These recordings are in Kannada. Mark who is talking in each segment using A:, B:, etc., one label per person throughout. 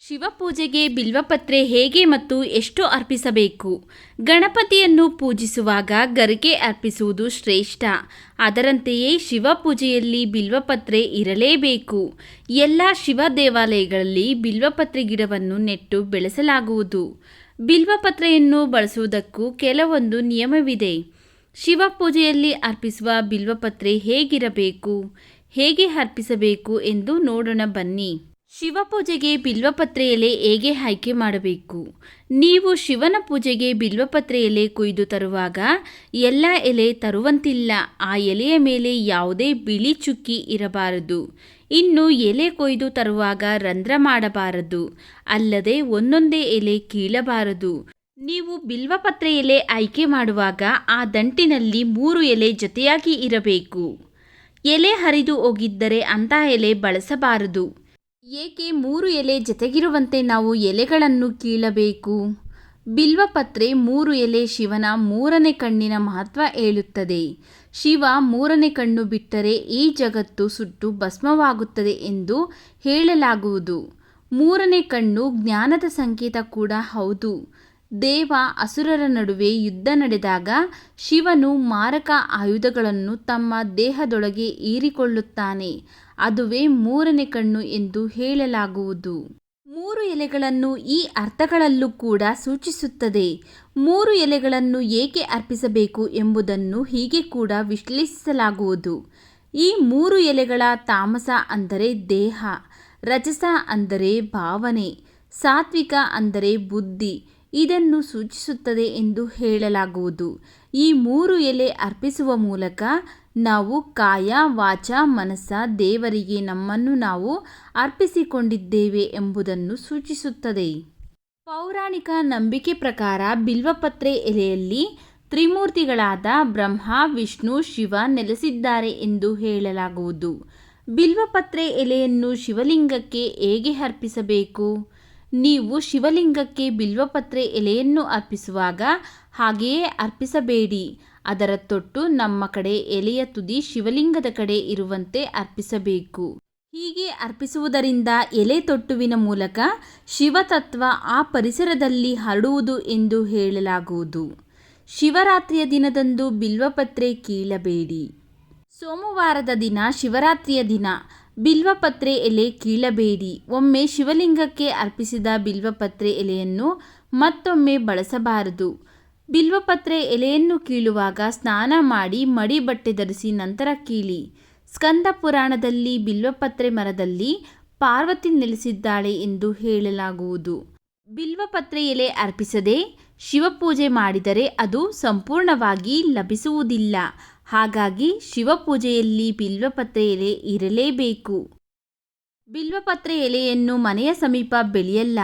A: ಶಿವಪೂಜೆಗೆ ಬಿಲ್ವಪತ್ರೆ ಹೇಗೆ ಮತ್ತು ಎಷ್ಟು ಅರ್ಪಿಸಬೇಕು? ಗಣಪತಿಯನ್ನು ಪೂಜಿಸುವಾಗ ಗರಿಕೆ ಅರ್ಪಿಸುವುದು ಶ್ರೇಷ್ಠ. ಅದರಂತೆಯೇ ಶಿವಪೂಜೆಯಲ್ಲಿ ಬಿಲ್ವಪತ್ರೆ ಇರಲೇಬೇಕು. ಎಲ್ಲ ಶಿವ ದೇವಾಲಯಗಳಲ್ಲಿ ಬಿಲ್ವಪತ್ರೆ ಗಿಡವನ್ನು ನೆಟ್ಟು ಬೆಳೆಸಲಾಗುವುದು. ಬಿಲ್ವಪತ್ರೆಯನ್ನು ಬಳಸುವುದಕ್ಕೂ ಕೆಲವೊಂದು ನಿಯಮವಿದೆ. ಶಿವಪೂಜೆಯಲ್ಲಿ ಅರ್ಪಿಸುವ ಬಿಲ್ವಪತ್ರೆ ಹೇಗಿರಬೇಕು? ಹೇಗೆ ಅರ್ಪಿಸಬೇಕು ಎಂದು ನೋಡೋಣ ಬನ್ನಿ. ಶಿವಪೂಜೆಗೆ ಬಿಲ್ವಪತ್ರೆ ಎಲೆ ಹೇಗೆ ಆಯ್ಕೆ ಮಾಡಬೇಕು? ನೀವು ಶಿವನ ಪೂಜೆಗೆ ಬಿಲ್ವಪತ್ರೆ ಎಲೆ ಕೊಯ್ದು ತರುವಾಗ ಎಲ್ಲ ಎಲೆ ತರುವಂತಿಲ್ಲ. ಆ ಎಲೆಯ ಮೇಲೆ ಯಾವುದೇ ಬಿಳಿ ಚುಕ್ಕಿ ಇರಬಾರದು. ಇನ್ನು ಎಲೆ ಕೊಯ್ದು ತರುವಾಗ ರಂಧ್ರ ಮಾಡಬಾರದು. ಅಲ್ಲದೆ ಒಂದೊಂದೇ ಎಲೆ ಕೀಳಬಾರದು. ನೀವು ಬಿಲ್ವಪತ್ರೆ ಎಲೆ ಆಯ್ಕೆ ಮಾಡುವಾಗ ಆ ದಂಟಿನಲ್ಲಿ ಮೂರು ಎಲೆ ಜೊತೆಯಾಗಿ ಇರಬೇಕು. ಎಲೆ ಹರಿದು ಹೋಗಿದ್ದರೆ ಅಂಥ ಎಲೆ ಬಳಸಬಾರದು. ಏಕೆ ಮೂರು ಎಲೆ ಜತೆಗಿರುವಂತೆ ನಾವು ಎಲೆಗಳನ್ನು ಕೀಳಬೇಕು? ಬಿಲ್ವಪತ್ರೆ ಮೂರು ಎಲೆ ಶಿವನ ಮೂರನೇ ಕಣ್ಣಿನ ಮಹತ್ವ ಹೇಳುತ್ತದೆ. ಶಿವ ಮೂರನೇ ಕಣ್ಣು ಬಿಟ್ಟರೆ ಈ ಜಗತ್ತು ಸುಟ್ಟು ಭಸ್ಮವಾಗುತ್ತದೆ ಎಂದು ಹೇಳಲಾಗುವುದು. ಮೂರನೇ ಕಣ್ಣು ಜ್ಞಾನದ ಸಂಕೇತ ಕೂಡ ಹೌದು. ದೇವ ಅಸುರರ ನಡುವೆ ಯುದ್ಧ ನಡೆದಾಗ ಶಿವನು ಮಾರಕ ಆಯುಧಗಳನ್ನು ತಮ್ಮ ದೇಹದೊಳಗೆ ಹೀರಿಕೊಳ್ಳುತ್ತಾನೆ ಅದುವೇ ಮೂರನೇ ಕಣ್ಣು ಎಂದು ಹೇಳಲಾಗುವುದು. ಮೂರು ಎಲೆಗಳನ್ನು ಈ ಅರ್ಥಗಳಲ್ಲೂ ಕೂಡ ಸೂಚಿಸುತ್ತದೆ. ಮೂರು ಎಲೆಗಳನ್ನು ಏಕೆ ಅರ್ಪಿಸಬೇಕು ಎಂಬುದನ್ನು ಹೀಗೆ ಕೂಡ ವಿಶ್ಲೇಷಿಸಲಾಗುವುದು. ಈ ಮೂರು ಎಲೆಗಳ ತಾಮಸ ಅಂದರೆ ದೇಹ, ರಜಸ ಅಂದರೆ ಭಾವನೆ, ಸಾತ್ವಿಕ ಅಂದರೆ ಬುದ್ಧಿ ಇದನ್ನು ಸೂಚಿಸುತ್ತದೆ ಎಂದು ಹೇಳಲಾಗುವುದು. ಈ ಮೂರು ಎಲೆ ಅರ್ಪಿಸುವ ಮೂಲಕ ನಾವು ಕಾಯ, ವಾಚ, ಮನಸ್ಸ, ದೇವರಿಗೆ ನಮ್ಮನ್ನು ನಾವು ಅರ್ಪಿಸಿಕೊಂಡಿದ್ದೇವೆ ಎಂಬುದನ್ನು ಸೂಚಿಸುತ್ತದೆ. ಪೌರಾಣಿಕ ನಂಬಿಕೆ ಪ್ರಕಾರ ಬಿಲ್ವಪತ್ರೆ ಎಲೆಯಲ್ಲಿ ತ್ರಿಮೂರ್ತಿಗಳಾದ ಬ್ರಹ್ಮ, ವಿಷ್ಣು, ಶಿವ ನೆಲೆಸಿದ್ದಾರೆ ಎಂದು ಹೇಳಲಾಗುವುದು. ಬಿಲ್ವಪತ್ರೆ ಎಲೆಯನ್ನು ಶಿವಲಿಂಗಕ್ಕೆ ಹೇಗೆ ಅರ್ಪಿಸಬೇಕು? ನೀವು ಶಿವಲಿಂಗಕ್ಕೆ ಬಿಲ್ವಪತ್ರೆ ಎಲೆಯನ್ನು ಅರ್ಪಿಸುವಾಗ ಹಾಗೆಯೇ ಅರ್ಪಿಸಬೇಡಿ. ಅದರ ತೊಟ್ಟು ನಮ್ಮ ಕಡೆ ಎಲೆಯ ತುದಿ ಶಿವಲಿಂಗದ ಕಡೆ ಇರುವಂತೆ ಅರ್ಪಿಸಬೇಕು. ಹೀಗೆ ಅರ್ಪಿಸುವುದರಿಂದ ಎಲೆ ತೊಟ್ಟುವಿನ ಮೂಲಕ ಶಿವತತ್ವ ಆ ಪರಿಸರದಲ್ಲಿ ಹರಡುವುದು ಎಂದು ಹೇಳಲಾಗುವುದು. ಶಿವರಾತ್ರಿಯ ದಿನದಂದು ಬಿಲ್ವಪತ್ರೆ ಕೀಳಬೇಡಿ. ಸೋಮವಾರದ ದಿನ ಶಿವರಾತ್ರಿಯ ದಿನ. ಬಿಲ್ವಪತ್ರೆ ಎಲೆ ಕೀಳಬೇಡಿ. ಒಮ್ಮೆ ಶಿವಲಿಂಗಕ್ಕೆ ಅರ್ಪಿಸಿದ ಬಿಲ್ವಪತ್ರೆ ಎಲೆಯನ್ನು ಮತ್ತೊಮ್ಮೆ ಬಳಸಬಾರದು. ಬಿಲ್ವಪತ್ರೆ ಎಲೆಯನ್ನು ಕೀಳುವಾಗ ಸ್ನಾನ ಮಾಡಿ ಮಡಿ ಬಟ್ಟೆ ಧರಿಸಿ ನಂತರ ಕೀಳಿ. ಸ್ಕಂದ ಪುರಾಣದಲ್ಲಿ ಬಿಲ್ವಪತ್ರೆ ಮರದಲ್ಲಿ ಪಾರ್ವತಿ ನೆಲೆಸಿದ್ದಾಳೆ ಎಂದು ಹೇಳಲಾಗುವುದು. ಬಿಲ್ವಪತ್ರೆ ಎಲೆ ಅರ್ಪಿಸದೆ ಶಿವಪೂಜೆ ಮಾಡಿದರೆ ಅದು ಸಂಪೂರ್ಣವಾಗಿ ಲಭಿಸುವುದಿಲ್ಲ. ಹಾಗಾಗಿ ಶಿವಪೂಜೆಯಲ್ಲಿ ಬಿಲ್ವಪತ್ರೆ ಎಲೆ ಇರಲೇಬೇಕು. ಬಿಲ್ವಪತ್ರೆ ಎಲೆಯನ್ನು ಮನೆಯ ಸಮೀಪ ಬೆಳೆಯಲ್ಲ.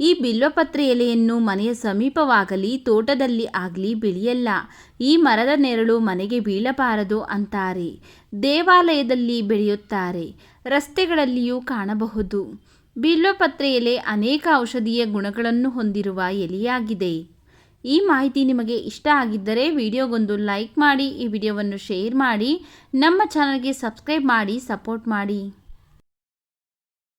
A: ಈ ಬಿಲ್ವಪತ್ರೆ ಎಲೆಯನ್ನು ಮನೆಯ ಸಮೀಪವಾಗಲಿ, ತೋಟದಲ್ಲಿ ಆಗಲಿ ಬೆಳೆಯಲ್ಲ. ಈ ಮರದ ನೆರಳು ಮನೆಗೆ ಬೀಳಬಾರದು ಅಂತಾರೆ. ದೇವಾಲಯದಲ್ಲಿ ಬೆಳೆಯುತ್ತಾರೆ. ರಸ್ತೆಗಳಲ್ಲಿಯೂ ಕಾಣಬಹುದು. ಬಿಲ್ವಪತ್ರೆ ಎಲೆ ಅನೇಕ ಔಷಧೀಯ ಗುಣಗಳನ್ನು ಹೊಂದಿರುವ ಎಲೆಯಾಗಿದೆ. ಈ ಮಾಹಿತಿ ನಿಮಗೆ ಇಷ್ಟ ಆಗಿದ್ದರೆ ವಿಡಿಯೋಗೊಂದು ಲೈಕ್ ಮಾಡಿ ಈ ವಿಡಿಯೋವನ್ನು ಶೇರ್ ಮಾಡಿ ನಮ್ಮ ಚಾನಲ್ಗೆ ಸಬ್ಸ್ಕ್ರೈಬ್ ಮಾಡಿ ಸಪೋರ್ಟ್ ಮಾಡಿ.